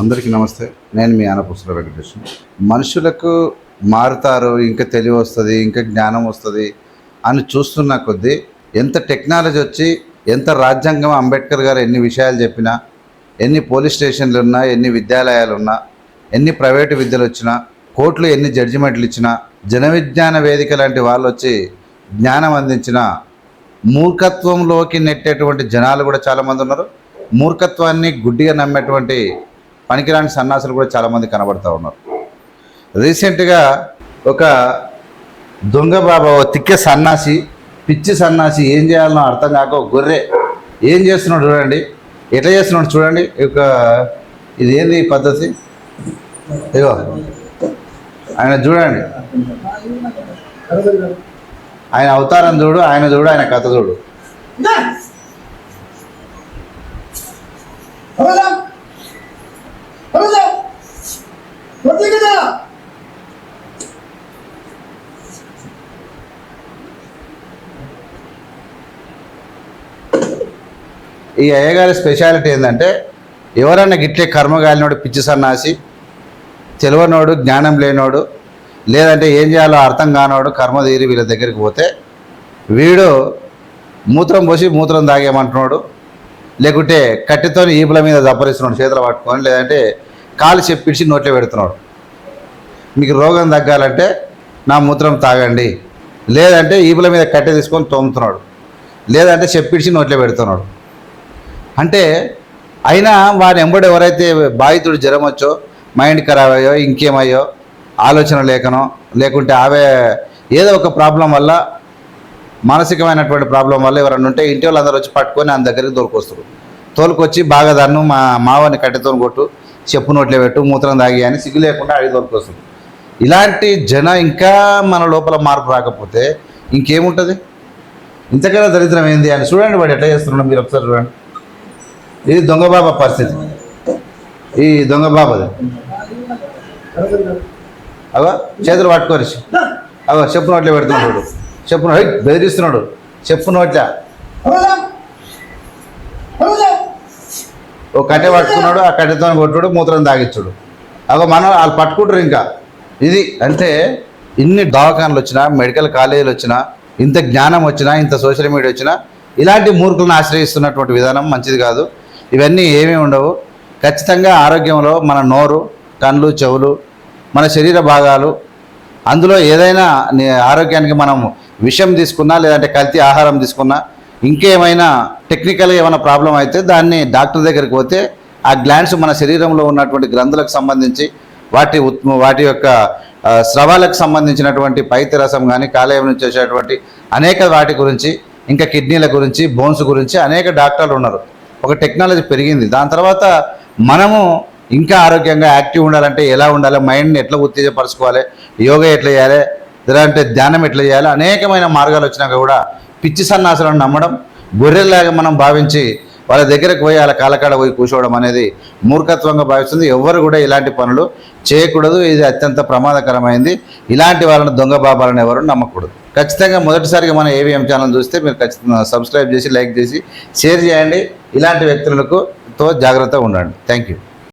అందరికీ నమస్తే. నేను మీ ఆనపుస్తుల వెంకటేశ్వర. మనుషులకు మారుతారు ఇంకా తెలివి వస్తుంది ఇంకా జ్ఞానం వస్తుంది అని చూస్తున్న కొద్దీ ఎంత టెక్నాలజీ వచ్చి ఎంత రాజ్యాంగం అంబేద్కర్ గారు ఎన్ని విషయాలు చెప్పినా ఎన్ని పోలీస్ స్టేషన్లు ఉన్నా ఎన్ని విద్యాలయాలు ఉన్నా ఎన్ని ప్రైవేటు విద్యలు వచ్చినా కోర్టులు ఎన్ని జడ్జిమెంట్లు ఇచ్చినా జన విజ్ఞాన వేదిక లాంటి వాళ్ళు వచ్చి జ్ఞానం అందించిన మూర్ఖత్వంలోకి నెట్టేటువంటి జనాలు కూడా చాలామంది ఉన్నారు. మూర్ఖత్వాన్ని గుడ్డిగా నమ్మేటువంటి పనికిరాని సన్నాసులు కూడా చాలామంది కనబడుతూ ఉన్నారు. రీసెంట్గా ఒక దొంగ బాబా ఓ తిక్కే సన్నాసి పిచ్చి సన్నాసి ఏం చేయాలనో అర్థం కాక ఒక గొర్రె ఏం చేస్తున్నాడు చూడండి. ఎట్లా చేస్తున్నాడు చూడండి. ఒక ఇది ఏంది పద్ధతి? ఇగో ఆయన చూడండి. ఆయన అవతారం చూడు ఆయన చూడు ఆయన కథ చూడు. ఈ అయ్యగారి స్పెషాలిటీ ఏంటంటే ఎవరన్నా గిట్లే కర్మగాలినోడు పిచ్చి సన్నాసి తెలివనోడు జ్ఞానం లేనోడు లేదంటే ఏం చేయాలో అర్థం కానోడు కర్మ తీరి వీళ్ళ దగ్గరికి పోతే వీడు మూత్రం పోసి మూత్రం తాగేమంటున్నాడు లేకుంటే కట్టెతో ఈపుల మీద దప్పరిస్తున్నాడు చేతులు పట్టుకొని లేదంటే కాలు చెప్పించి నోట్లో పెడుతున్నాడు. మీకు రోగం తగ్గాలంటే నా మూత్రం తాగండి. లేదంటే ఈపుల మీద కట్టె తీసుకొని తోముతున్నాడు. లేదంటే చెప్పించి నోట్లో పెడుతున్నాడు. అంటే అయినా వారి ఎంబడి ఎవరైతే బాధితుడు జ్వరం వచ్చో మైండ్ ఖరాబ్ అయ్యో ఇంకేమయ్యో ఆలోచన లేకనో లేకుంటే ఆవే ఏదో ఒక ప్రాబ్లం వల్ల మానసికమైనటువంటి ప్రాబ్లం వల్ల ఎవరన్నా ఉంటే ఇంటి వాళ్ళందరూ వచ్చి పట్టుకొని ఆయన దగ్గరికి తోలుకొస్తారు తోలుకొచ్చి బాగా దాన్ని మా మావని కట్టెతో కొట్టు చెప్పు నోట్లో పెట్టు మూత్రం తాగి అని సిగ్గు లేకుండా అడిగి తోలుకొస్తారు ఇలాంటి జన ఇంకా మన లోపల మార్పు రాకపోతే ఇంకేముంటుంది? ఇంతకన్నా దరిద్రం ఏంది అని చూడండి వాడు ఎట్లా చేస్తున్నాడు మీరు ఒకసారి చూడండి. ఇది దొంగ బాబా పరిస్థితి. ఈ దొంగ బాబాది. చేతులు పట్టుకోరు అవో చెప్పు నోట్లో పెడుతున్నాడు చెప్పు హై, బెదిరిస్తున్నాడు. చెప్పు నోట్ల. ఓ కట్టె పట్టుకున్నాడు ఆ కట్టెతో కొట్టుడు మూత్రం తాగించుడు అగో మనం వాళ్ళు పట్టుకుంటారు ఇంకా. ఇది అంటే ఇన్ని దవాఖానలు వచ్చినా మెడికల్ కాలేజీలు వచ్చినా ఇంత జ్ఞానం వచ్చినా ఇంత సోషల్ మీడియా వచ్చినా ఇలాంటి మూర్ఖులను ఆశ్రయిస్తున్నటువంటి విధానం మంచిది కాదు. ఇవన్నీ ఏమీ ఉండవు. ఖచ్చితంగా ఆరోగ్యంలో మన నోరు కళ్ళు చెవులు మన శరీర భాగాలు అందులో ఏదైనా ఆరోగ్యానికి మనం విషం తీసుకున్నా లేదంటే కల్తీ ఆహారం తీసుకున్నా ఇంకేమైనా టెక్నికల్గా ఏమైనా ప్రాబ్లం అయితే దాన్ని డాక్టర్ దగ్గరికి పోతే ఆ గ్లాండ్స్ మన శరీరంలో ఉన్నటువంటి గ్రంథులకు సంబంధించి వాటి ఉత్ వాటి యొక్క స్రవాలకు సంబంధించినటువంటి పైత్య రసం కానీ కాలేయం నుంచి వచ్చేటువంటి అనేక వాటి గురించి ఇంకా కిడ్నీల గురించి బోన్స్ గురించి అనేక డాక్టర్లు ఉన్నారు. ఒక టెక్నాలజీ పెరిగింది. దాని తర్వాత మనము ఇంకా ఆరోగ్యంగా యాక్టివ్ ఉండాలంటే ఎలా ఉండాలి మైండ్ని ఎట్లా ఉత్తేజపరచుకోవాలి యోగా ఎట్లా చేయాలి లేదంటే ధ్యానం ఎట్లా చేయాలి అనేకమైన మార్గాలు వచ్చినాక కూడా పిచ్చి సన్నాసులను నమ్మడం గొర్రెల్లాగా మనం భావించి వాళ్ళ దగ్గరకు పోయి వాళ్ళ కాలకాడ పోయి కూర్చోవడం అనేది మూర్ఖత్వంగా భావిస్తుంది. ఎవరు కూడా ఇలాంటి పనులు చేయకూడదు. ఇది అత్యంత ప్రమాదకరమైంది. ఇలాంటి వాళ్ళని దొంగ బాబాలను ఎవరు నమ్మకూడదు. ఖచ్చితంగా మొదటిసారిగా మన ఏవిఎం ఛానల్ చూస్తే మీరు ఖచ్చితంగా సబ్స్క్రైబ్ చేసి లైక్ చేసి షేర్ చేయండి. ఇలాంటి వ్యక్తులకు తో జాగ్రత్తగా ఉండండి. Thank you